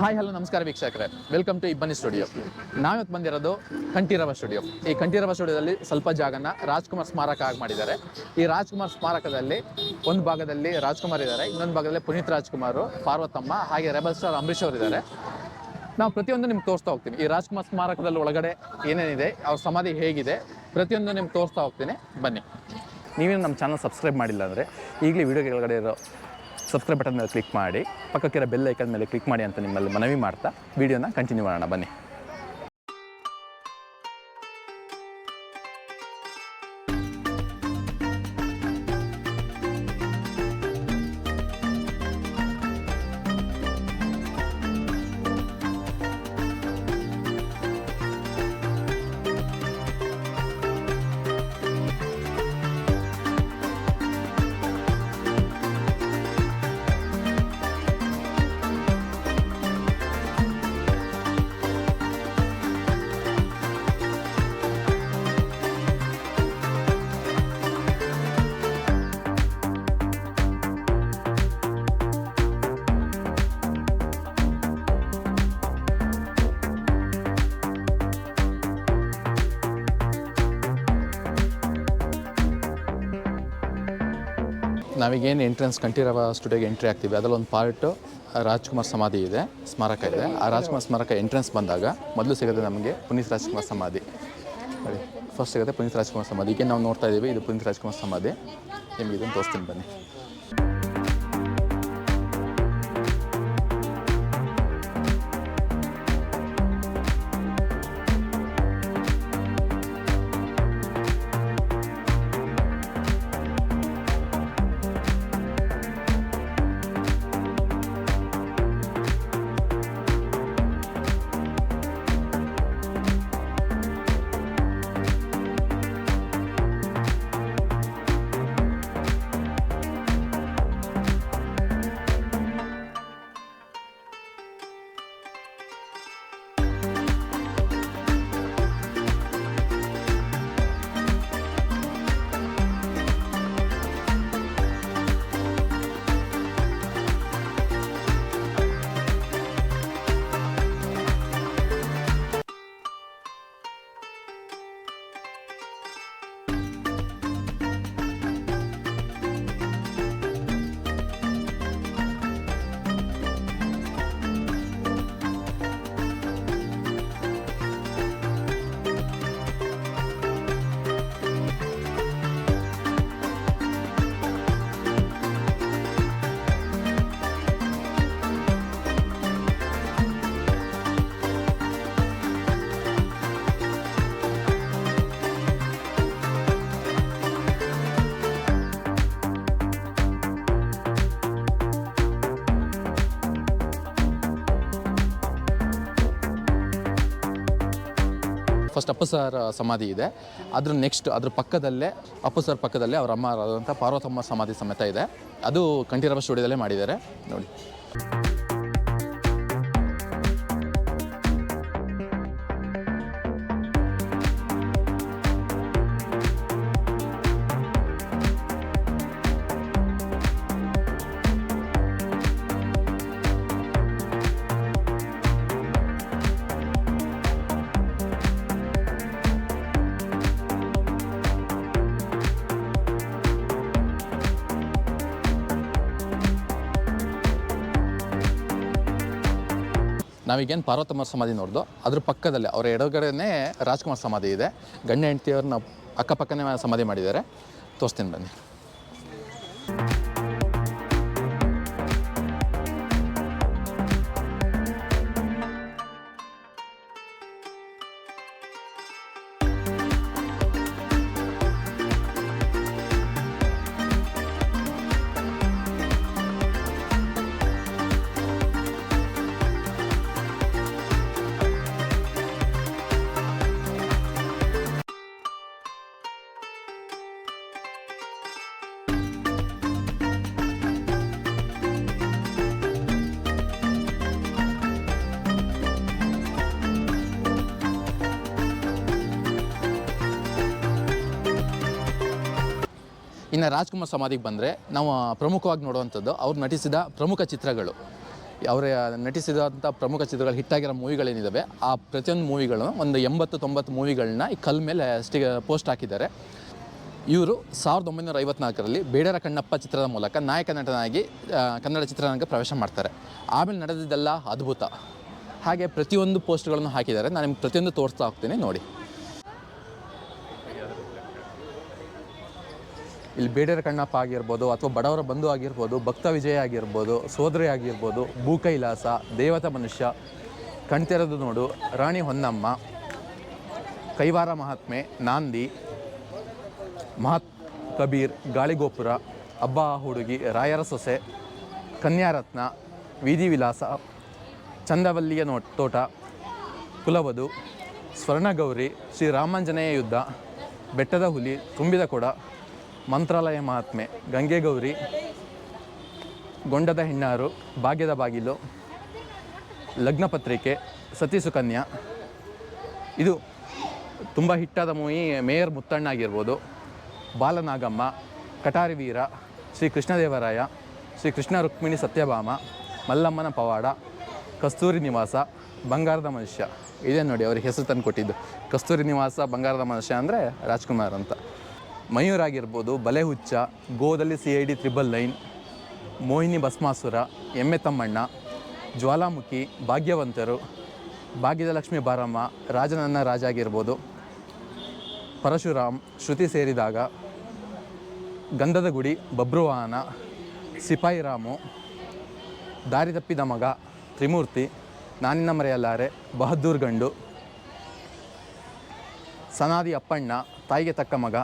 Hi hello ನಮಸ್ಕಾರ ವೀಕ್ಷಕರೇ. Welcome to ಇಬ್ಬನಿ ಸ್ಟುಡಿಯೋ ನಾವಿವತ್ತು ಬಂದಿರೋದು ಕಂಠೀರವ ಸ್ಟುಡಿಯೋ ಈ ಕಂಠೀರವ ಸ್ಟುಡಿಯೋದಲ್ಲಿ ಸ್ವಲ್ಪ ಜಾಗನ ರಾಜ್ಕುಮಾರ್ ಸ್ಮಾರಕ ಆಗಿ ಮಾಡಿದ್ದಾರೆ. ಈ ರಾಜ್ಕುಮಾರ್ ಸ್ಮಾರಕದಲ್ಲಿ ಒಂದು ಭಾಗದಲ್ಲಿ ರಾಜ್ಕುಮಾರ್ ಇದ್ದಾರೆ, ಇನ್ನೊಂದು ಭಾಗದಲ್ಲಿ ಪುನೀತ್ ರಾಜ್ಕುಮಾರ್, ಪಾರ್ವತಮ್ಮ, ಹಾಗೆ ರೆಬಲ್ ಸ್ಟಾರ್ ಅಂಬರೀಶ್ ಅವರು ಇದ್ದಾರೆ. ನಾವು ಪ್ರತಿಯೊಂದು ನಿಮ್ಗೆ ತೋರಿಸ್ತಾ ಹೋಗ್ತೀನಿ. ಈ ರಾಜ್ಕುಮಾರ್ ಸ್ಮಾರಕದಲ್ಲಿ ಒಳಗಡೆ ಏನೇನಿದೆ, ಅವ್ರ ಸಮಾಧಿ ಹೇಗಿದೆ, ಪ್ರತಿಯೊಂದು ನಿಮ್ಗೆ ತೋರಿಸ್ತಾ ಹೋಗ್ತೀನಿ. ಬನ್ನಿ. ನೀವೇನು ನಮ್ಮ ಚಾನಲ್ ಸಬ್ಸ್ಕ್ರೈಬ್ ಮಾಡಿಲ್ಲ ಅಂದರೆ ಈಗಲೇ ವಿಡಿಯೋ ಕೆಳಗಡೆ ಇರೋ ಸಬ್ಸ್ಕ್ರೈಬ್ ಬಟನ್ ಮೇಲೆ ಕ್ಲಿಕ್ ಮಾಡಿ, ಪಕ್ಕಕ್ಕಿರೋ ಬೆಲ್ ಐಕನ್ ಮೇಲೆ ಕ್ಲಿಕ್ ಮಾಡಿ ಅಂತ ನಿಮ್ಮಲ್ಲಿ ಮನವಿ ಮಾಡ್ತಾ ವಿಡಿಯೋನ ಕಂಟಿನ್ಯೂ ಮಾಡೋಣ, ಬನ್ನಿ. ನಾವೀಗೇನು ಎಂಟ್ರೆನ್ಸ್ ಕಂಠೀರವ ಸ್ಟುಡಿಯೋಗೆ ಎಂಟ್ರಿ ಆಗ್ತೀವಿ. ಅದರಲ್ಲೊಂದು ಪಾರ್ಟು ರಾಜ್ಕುಮಾರ್ ಸಮಾಧಿ ಇದೆ, ಸ್ಮಾರಕ ಇದೆ. ಆ ರಾಜ್ಕುಮಾರ್ ಸ್ಮಾರಕ ಎಂಟ್ರೆನ್ಸ್ ಬಂದಾಗ ಮೊದಲು ಸಿಗುತ್ತೆ ನಮಗೆ ಪುನೀತ್ ರಾಜ್ಕುಮಾರ್ ಸಮಾಧಿ. ಫಸ್ಟ್ ಸಿಗುತ್ತೆ ಪುನೀತ್ ರಾಜ್ಕುಮಾರ್ ಸಮಾಧಿ. ಈಗ ನಾವು ನೋಡ್ತಾ ಇದ್ದೀವಿ ಇದು ಪುನೀತ್ ರಾಜ್ಕುಮಾರ್ ಸಮಾಧಿ. ನಿಮಗೆ ಇದನ್ನು ತೋರಿಸ್ತೀನಿ ಬನ್ನಿ. ಫಸ್ಟ್ ಅಪ್ಪು ಸರ್ ಸಮಾಧಿ ಇದೆ. ಅದ್ರ ನೆಕ್ಸ್ಟ್ ಅದ್ರ ಪಕ್ಕದಲ್ಲೇ ಅಪ್ಪು ಸರ್ ಪಕ್ಕದಲ್ಲೇ ಅವರ ಅಮ್ಮ ಆದಂಥ ಪಾರ್ವತಮ್ಮ ಸಮಾಧಿ ಸಮೇತ ಇದೆ. ಅದು ಕಂಠೀರವ ಸ್ಟುಡಿಯೋದಲ್ಲೇ ಮಾಡಿದ್ದಾರೆ. ನೋಡಿ. ನಾವೀಗೇನು ಪಾರ್ವತಮ್ಮ ಸಮಾಧಿ ನೋಡ್ದು, ಅದ್ರ ಪಕ್ಕದಲ್ಲೇ, ಅವರ ಎಡಗಡೆನೇ ರಾಜ್ಕುಮಾರ್ ಸಮಾಧಿ ಇದೆ. ಗಂಡ ಹೆಂಡತಿಯವ್ರನ್ನ ಅಕ್ಕಪಕ್ಕನೇ ಸಮಾಧಿ ಮಾಡಿದ್ದಾರೆ. ತೋರಿಸ್ತೀನಿ ಬನ್ನಿ. ಇನ್ನು ರಾಜ್ಕುಮಾರ್ ಸಮಾಧಿಗೆ ಬಂದರೆ ನಾವು ಪ್ರಮುಖವಾಗಿ ನೋಡುವಂಥದ್ದು ಅವ್ರು ನಟಿಸಿದ ಪ್ರಮುಖ ಚಿತ್ರಗಳು. ಅವರ ನಟಿಸಿದಂಥ ಪ್ರಮುಖ ಚಿತ್ರಗಳು ಹಿಟ್ಟಾಗಿರೋ ಮೂವಿಗಳೇನಿದ್ದಾವೆ ಆ ಪ್ರತಿಯೊಂದು ಮೂವಿಗಳು ಒಂದು ಎಂಬತ್ತು ತೊಂಬತ್ತು ಮೂವಿಗಳನ್ನ ಈ ಕಲ್ ಮೇಲೆ ಸ್ಟಿ ಪೋಸ್ಟ್ ಹಾಕಿದ್ದಾರೆ. ಇವರು ಸಾವಿರದ ಒಂಬೈನೂರ ಐವತ್ನಾಲ್ಕರಲ್ಲಿ ಬೇಡರ ಕಣ್ಣಪ್ಪ ಚಿತ್ರದ ಮೂಲಕ ನಾಯಕ ನಟನಾಗಿ ಕನ್ನಡ ಚಿತ್ರರಂಗಕ್ಕೆ ಪ್ರವೇಶ ಮಾಡ್ತಾರೆ. ಆಮೇಲೆ ನಡೆದಿದ್ದೆಲ್ಲ ಅದ್ಭುತ. ಹಾಗೆ ಪ್ರತಿಯೊಂದು ಪೋಸ್ಟ್ಗಳನ್ನು ಹಾಕಿದ್ದಾರೆ. ನಾನು ನಿಮ್ಗೆ ಪ್ರತಿಯೊಂದು ತೋರಿಸ್ತಾ ಹೋಗ್ತೀನಿ, ನೋಡಿ. ಇಲ್ಲಿ ಬೇಡರ ಕಣ್ಣಪ್ಪ ಆಗಿರ್ಬೋದು ಅಥವಾ ಬಡವರ ಬಂಧು ಆಗಿರ್ಬೋದು, ಭಕ್ತ ವಿಜಯ ಆಗಿರ್ಬೋದು, ಸೋದರಿ ಆಗಿರ್ಬೋದು, ಭೂಕೈಲಾಸ, ದೇವತಾ ಮನುಷ್ಯ, ಕಣ್ತೆರೆದು ನೋಡು, ರಾಣಿ ಹೊನ್ನಮ್ಮ, ಕೈವಾರ ಮಹಾತ್ಮೆ, ನಾಂದಿ, ಮಹಾತ್ ಕಬೀರ್, ಗಾಳಿಗೋಪುರ ಹಬ್ಬ ಹುಡುಗಿ, ರಾಯರ ಸೊಸೆ, ಕನ್ಯಾರತ್ನ ವಿಧಿ ವಿಲಾಸ, ಚಂದವಲ್ಲಿಯ ನೋ, ತೋಟ, ಕುಲವಧು, ಸ್ವರ್ಣಗೌರಿ, ಶ್ರೀ ರಾಮಾಂಜನೇಯ ಯುದ್ಧ, ಬೆಟ್ಟದ ಹುಲಿ, ತುಂಬಿದ ಕೊಡ ಮಂತ್ರಾಲಯ ಮಹಾತ್ಮೆ ಗಂಗೆಗೌರಿ, ಗೊಂಡದ ಹೆಣ್ಣಾರು, ಭಾಗ್ಯದ ಬಾಗಿಲು, ಲಗ್ನ ಪತ್ರಿಕೆ ಸತಿ ಸುಕನ್ಯಾ ಇದು ತುಂಬ ಹಿಟ್ಟಾದ ಮೂವಿ, ಮೇಯರ್ ಮುತ್ತಣ್ಣ ಆಗಿರ್ಬೋದು. ಬಾಲನಾಗಮ್ಮ ಕಟಾರಿ ವೀರ ಶ್ರೀ ಕೃಷ್ಣದೇವರಾಯ, ಶ್ರೀ ಕೃಷ್ಣ ರುಕ್ಮಿಣಿ ಸತ್ಯಭಾಮ, ಮಲ್ಲಮ್ಮನ ಪವಾಡ, ಕಸ್ತೂರಿ ನಿವಾಸ, ಬಂಗಾರದ ಮನುಷ್ಯ. ಇದೇ ನೋಡಿ ಅವ್ರಿಗೆ ಹೆಸರು ತಂದು ಕೊಟ್ಟಿದ್ದು ಕಸ್ತೂರಿ ನಿವಾಸ, ಬಂಗಾರದ ಮನುಷ್ಯ ಅಂದರೆ ರಾಜ್ಕುಮಾರ್ ಅಂತ. ಮಯೂರ್ ಆಗಿರ್ಬೋದು ಬಲೆ ಹುಚ್ಚ ಗೋದಲ್ಲಿ C I D triple line Mohini Bhasmasura Emme Thammanna, Jwalamukhi, ಭಾಗ್ಯವಂತರು ಭಾಗ್ಯದ ಲಕ್ಷ್ಮಿ ಬಾರಮ್ಮ, ರಾಜನನ್ನ ರಾಜ ಆಗಿರ್ಬೋದು ಪರಶುರಾಮ್, ಶ್ರುತಿ ಸೇರಿದಾಗ, ಗಂಧದ ಗುಡಿ, ಬಬ್ರುವಾಹನ, ಸಿಪಾಯಿ ರಾಮು, ದಾರಿ ತಪ್ಪಿದ ಮಗ, ತ್ರಿಮೂರ್ತಿ ನಾನಿನ ಮರೆಯಲ್ಲಾರೆ, ಬಹದ್ದೂರ್ ಗಂಡು, ಸನಾದಿ ಅಪ್ಪಣ್ಣ, ತಾಯಿಗೆ ತಕ್ಕ ಮಗ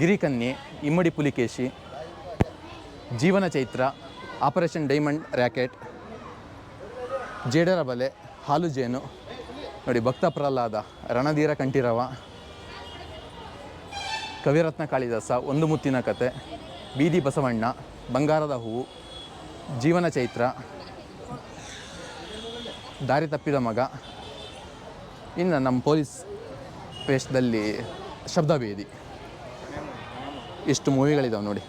Girikanye, Immadi Pulikeshi, Jeevana Chaitra, Operation Diamond Racket Jedara Bale, Haalu Jenu, ನೋಡಿ ಭಕ್ತ ಪ್ರಹ್ಲಾದ, ರಣಧೀರ ಕಂಠೀರವ, ಕವಿರತ್ನ ಕಾಳಿದಾಸ, ಒಂದು ಮುತ್ತಿನ ಕತೆ, ಬೀದಿ ಬಸವಣ್ಣ, ಬಂಗಾರದ ಹೂವು, ಜೀವನ ಚೈತ್ರ, ದಾರಿ ತಪ್ಪಿದ ಮಗ, ಇನ್ನು ನಮ್ಮ ಪೊಲೀಸ್ ವೇಷದಲ್ಲಿ ಶಬ್ದಭೇದಿ. ಇಷ್ಟು ಮೂವಿಗಳಿದಾವೆ ನೋಡಿ.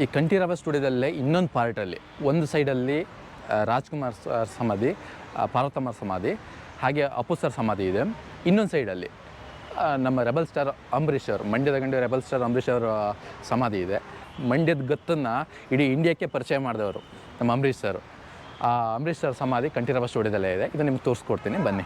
ಈ ಕಂಠೀರವ ಸ್ಟುಡಿಯೋದಲ್ಲೇ ಇನ್ನೊಂದು ಪಾರ್ಟಲ್ಲಿ, ಒಂದು ಸೈಡಲ್ಲಿ ರಾಜ್ಕುಮಾರ್ ಸರ್ ಸಮಾಧಿ ಪಾರ್ವತಮ್ಮ ಸಮಾಧಿ, ಹಾಗೆ ಅಪ್ಪು ಸರ್ ಸಮಾಧಿ ಇದೆ. ಇನ್ನೊಂದು ಸೈಡಲ್ಲಿ ನಮ್ಮ ರೆಬಲ್ ಸ್ಟಾರ್ ಅಂಬರೀಷ್ ಅವರು, ಮಂಡ್ಯದ ಗಂಡು ರೆಬಲ್ ಸ್ಟಾರ್ ಅಂಬರೀಷ್ ಅವರ ಸಮಾಧಿ ಇದೆ. ಮಂಡ್ಯದ ಗತ್ತನ್ನು ಇಡೀ ಇಂಡಿಯಾಕ್ಕೆ ಪರಿಚಯ ಮಾಡಿದವರು ನಮ್ಮ ಅಂಬರೀಷ್ ಸರ್. ಆ, ಅಂಬರೀಷ್ ಸರ್ ಸಮಾಧಿ ಕಂಠೀರವ ಸ್ಟುಡಿಯೋದಲ್ಲೇ ಇದೆ. ಇದು ನಿಮ್ಗೆ ತೋರಿಸ್ಕೊಡ್ತೀನಿ. ಬನ್ನಿ.